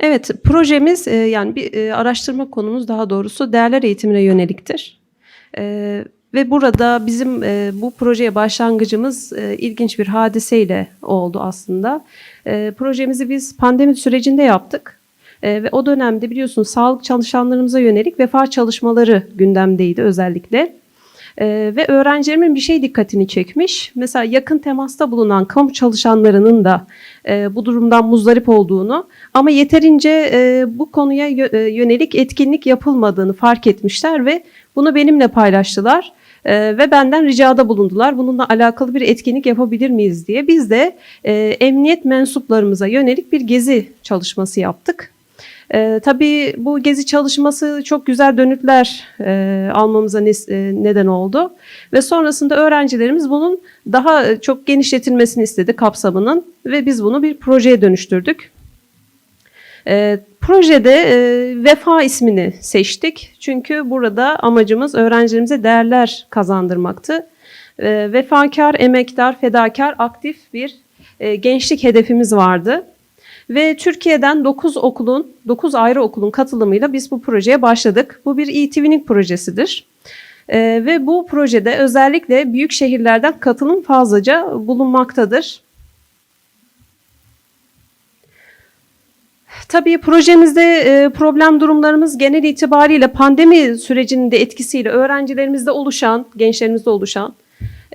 Evet, projemiz e, yani bir e, araştırma konumuz daha doğrusu değerler eğitimine yöneliktir. E, ve burada bizim bu projeye başlangıcımız ilginç bir hadiseyle oldu aslında. Projemizi biz pandemi sürecinde yaptık. Ve o dönemde biliyorsunuz sağlık çalışanlarımıza yönelik vefa çalışmaları gündemdeydi özellikle. Ee, ve öğrencilerimin bir şey dikkatini çekmiş. Mesela yakın temasta bulunan kamu çalışanlarının da e, bu durumdan muzdarip olduğunu ama yeterince e, bu konuya e, yönelik etkinlik yapılmadığını fark etmişler ve bunu benimle paylaştılar. E, ve benden ricada bulundular. Bununla alakalı bir etkinlik yapabilir miyiz diye. Biz de e, emniyet mensuplarımıza yönelik bir gezi çalışması yaptık. Ee, tabii bu gezi çalışması çok güzel dönütler e, almamıza nes- e, neden oldu. Ve sonrasında öğrencilerimiz bunun daha e, çok genişletilmesini istedi kapsamının ve biz bunu bir projeye dönüştürdük. Ee, projede e, Vefa ismini seçtik. Çünkü burada amacımız öğrencilerimize değerler kazandırmaktı. Ee, vefakar, emektar, fedakar, aktif bir e, gençlik hedefimiz vardı. Ve Türkiye'den 9 okulun, 9 ayrı okulun katılımıyla biz bu projeye başladık. Bu bir e-twinning projesidir. Ee, ve bu projede özellikle büyük şehirlerden katılım fazlaca bulunmaktadır. Tabii projemizde e, problem durumlarımız genel itibariyle pandemi sürecinin de etkisiyle öğrencilerimizde oluşan, gençlerimizde oluşan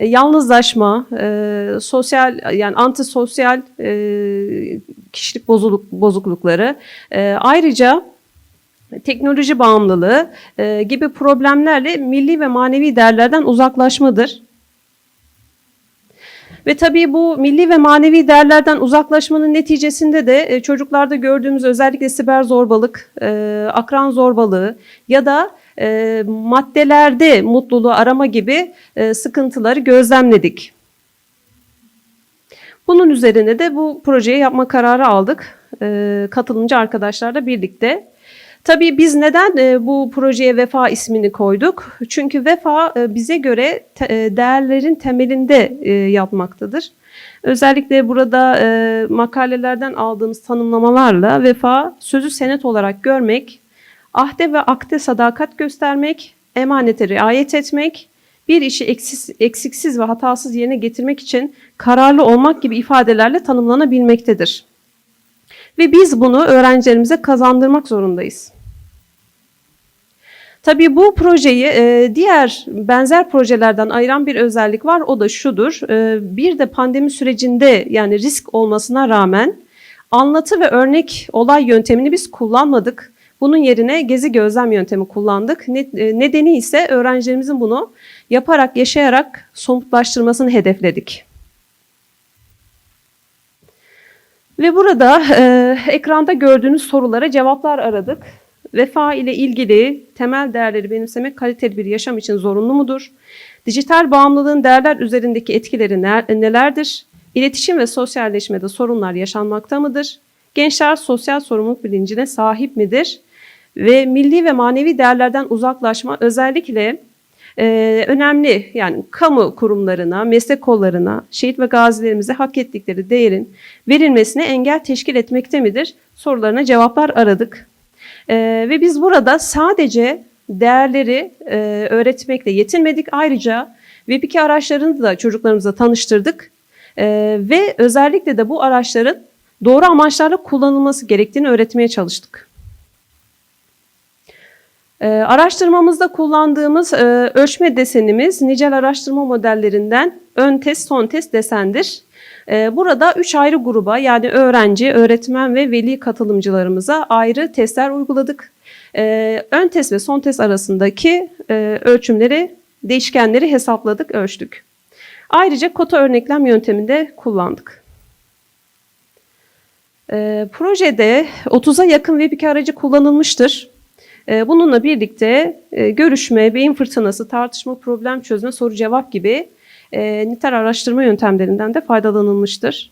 yalnızlaşma, e, sosyal yani antisosyal e, kişilik bozuluk, bozuklukları, e, ayrıca teknoloji bağımlılığı e, gibi problemlerle milli ve manevi değerlerden uzaklaşmadır. Ve tabii bu milli ve manevi değerlerden uzaklaşmanın neticesinde de e, çocuklarda gördüğümüz özellikle siber zorbalık, e, akran zorbalığı ya da e, maddelerde mutluluğu arama gibi e, sıkıntıları gözlemledik. Bunun üzerine de bu projeyi yapma kararı aldık. E, katılımcı arkadaşlarla birlikte. Tabii biz neden e, bu projeye Vefa ismini koyduk? Çünkü Vefa e, bize göre e, değerlerin temelinde yatmaktadır. Özellikle burada makalelerden aldığımız tanımlamalarla Vefa sözü senet olarak görmek, ahde ve akde sadakat göstermek, emanete riayet etmek, bir işi eksiz, eksiksiz ve hatasız yerine getirmek için kararlı olmak gibi ifadelerle tanımlanabilmektedir. Ve biz bunu öğrencilerimize kazandırmak zorundayız. Tabii bu projeyi e, diğer benzer projelerden ayıran bir özellik var. O da şudur. E, bir de pandemi sürecinde yani risk olmasına rağmen anlatı ve örnek olay yöntemini biz kullanmadık. Bunun yerine gezi gözlem yöntemi kullandık. E, Nedeni ise öğrencilerimizin bunu yaparak, yaşayarak somutlaştırmasını hedefledik. Ve burada e, ekranda gördüğünüz sorulara cevaplar aradık. Vefa ile ilgili temel değerleri benimsemek kaliteli bir yaşam için zorunlu mudur? Dijital bağımlılığın değerler üzerindeki etkileri nelerdir? İletişim ve sosyalleşmede sorunlar yaşanmakta mıdır? Gençler sosyal sorumluluk bilincine sahip midir? Ve milli ve manevi değerlerden uzaklaşma özellikle e, önemli yani kamu kurumlarına, meslek kollarına, şehit ve gazilerimize hak ettikleri değerin verilmesine engel teşkil etmekte midir? Sorularına cevaplar aradık. E, ve biz burada sadece değerleri e, öğretmekle yetinmedik. Ayrıca Web2 araçlarını da çocuklarımıza tanıştırdık. E, ve özellikle de bu araçların doğru amaçlarla kullanılması gerektiğini öğretmeye çalıştık. Ee, araştırmamızda kullandığımız e, ölçme desenimiz nicel araştırma modellerinden ön test, son test desendir. Ee, burada üç ayrı gruba yani öğrenci, öğretmen ve veli katılımcılarımıza ayrı testler uyguladık. Ee, ön test ve son test arasındaki e, ölçümleri, değişkenleri hesapladık, ölçtük. Ayrıca kota örneklem yönteminde kullandık. Ee, projede 30'a yakın Web2 aracı kullanılmıştır. Ee, Bununla birlikte e, görüşme, beyin fırtınası, tartışma, problem çözme, soru cevap gibi e, nitel araştırma yöntemlerinden de faydalanılmıştır.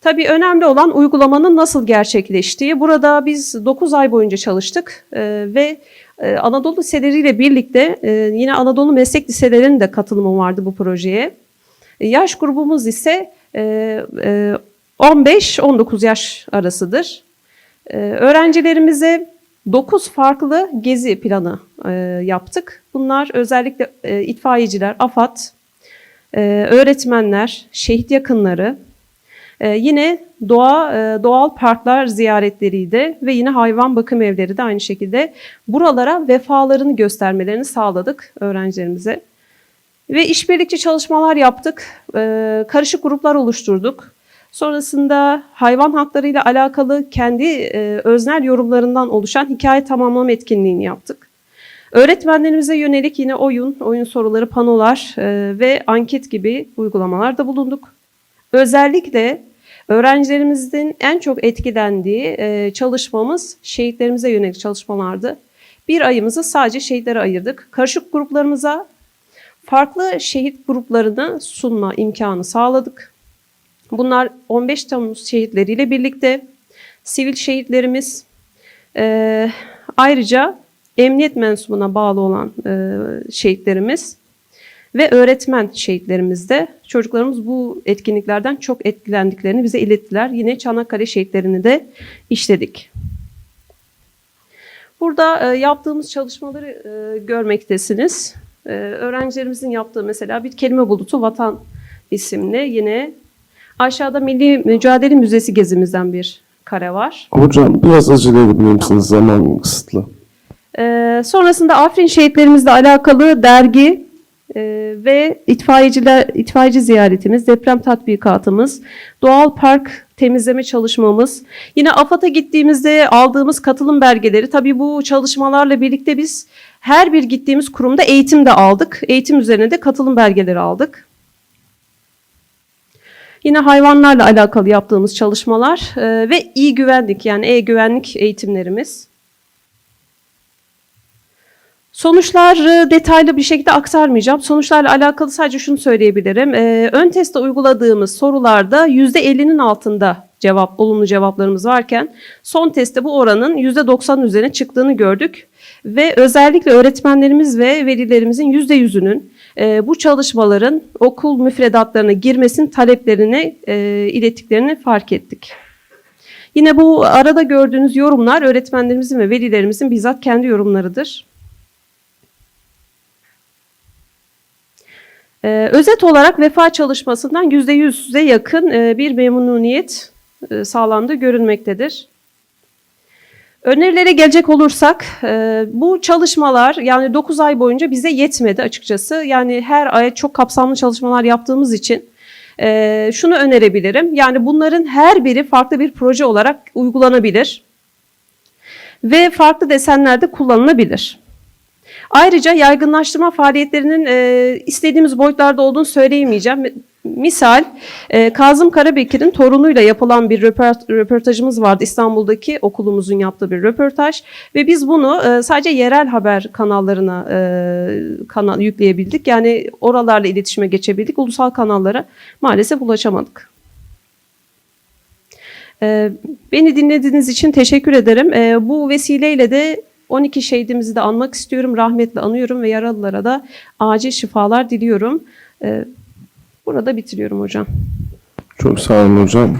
Tabii önemli olan uygulamanın nasıl gerçekleştiği. Burada biz 9 ay boyunca çalıştık e, ve Anadolu liseleriyle birlikte yine Anadolu meslek liselerinin de katılımı vardı bu projeye. Yaş grubumuz ise e, e, 15-19 yaş arasıdır. Öğrencilerimize 9 farklı gezi planı e, yaptık. Bunlar özellikle e, itfaiyeciler, AFAD, e, öğretmenler, şehit yakınları, e, yine doğa e, doğal parklar ziyaretleriydi ve yine hayvan bakım evleri de aynı şekilde buralara vefalarını göstermelerini sağladık öğrencilerimize. Ve işbirlikçi çalışmalar yaptık. E, karışık gruplar oluşturduk. Sonrasında hayvan hakları ile alakalı kendi e, öznel yorumlarından oluşan hikaye tamamlama etkinliğini yaptık. Öğretmenlerimize yönelik yine oyun, oyun soruları, panolar e, ve anket gibi uygulamalarda bulunduk. Özellikle öğrencilerimizin en çok etkilendiği e, çalışmamız şehitlerimize yönelik çalışmalardı. Bir ayımızı sadece şehitlere ayırdık. Karışık gruplarımıza farklı şehit gruplarını sunma imkanı sağladık. Bunlar 15 Temmuz şehitleriyle birlikte sivil şehitlerimiz, e, ayrıca emniyet mensubuna bağlı olan e, şehitlerimiz ve öğretmen şehitlerimiz de çocuklarımız bu etkinliklerden çok etkilendiklerini bize ilettiler. Yine Çanakkale şehitlerini de işledik. Burada e, yaptığımız çalışmaları e, görmektesiniz. E, öğrencilerimizin yaptığı mesela bir kelime bulutu vatan isimli yine aşağıda Milli Mücadele Müzesi gezimizden bir kare var. Hocam biraz acele edebilir misiniz? Zaman kısıtlı. Ee, sonrasında Afrin şehitlerimizle alakalı dergi e, ve itfaiyeciler itfaiyeci ziyaretimiz, deprem tatbikatımız, doğal park temizleme çalışmamız, yine AFAD'a gittiğimizde aldığımız katılım belgeleri. Tabii bu çalışmalarla birlikte biz her bir gittiğimiz kurumda eğitim de aldık. Eğitim üzerine de katılım belgeleri aldık. Yine hayvanlarla alakalı yaptığımız çalışmalar e, ve iyi güvenlik yani e-güvenlik eğitimlerimiz. Sonuçları detaylı bir şekilde aktarmayacağım. Sonuçlarla alakalı sadece şunu söyleyebilirim. Ee, ön testte uyguladığımız sorularda %50'nin altında cevap, olumlu cevaplarımız varken son testte bu oranın %90'ın üzerine çıktığını gördük. Ve özellikle öğretmenlerimiz ve velilerimizin %100'ünün e, bu çalışmaların okul müfredatlarına girmesinin taleplerini e, ilettiklerini fark ettik. Yine bu arada gördüğünüz yorumlar öğretmenlerimizin ve velilerimizin bizzat kendi yorumlarıdır. Ee, özet olarak vefa çalışmasından %100'e yakın e, bir memnuniyet sağlandığı görünmektedir. Önerilere gelecek olursak e, bu çalışmalar yani 9 ay boyunca bize yetmedi açıkçası. Yani her ay çok kapsamlı çalışmalar yaptığımız için e, şunu önerebilirim. Yani bunların her biri farklı bir proje olarak uygulanabilir ve farklı desenlerde kullanılabilir. Ayrıca yaygınlaştırma faaliyetlerinin e, istediğimiz boyutlarda olduğunu söyleyemeyeceğim. Misal e, Kazım Karabekir'in torunuyla yapılan bir röport, röportajımız vardı İstanbul'daki okulumuzun yaptığı bir röportaj ve biz bunu e, sadece yerel haber kanallarına e, kanal yükleyebildik. Yani oralarla iletişime geçebildik. Ulusal kanallara maalesef ulaşamadık. Beni dinlediğiniz için teşekkür ederim. Bu vesileyle de 12 şehidimizi de anmak istiyorum. Rahmetle anıyorum ve yaralılara da acil şifalar diliyorum. Burada bitiriyorum hocam. Çok sağ olun hocam.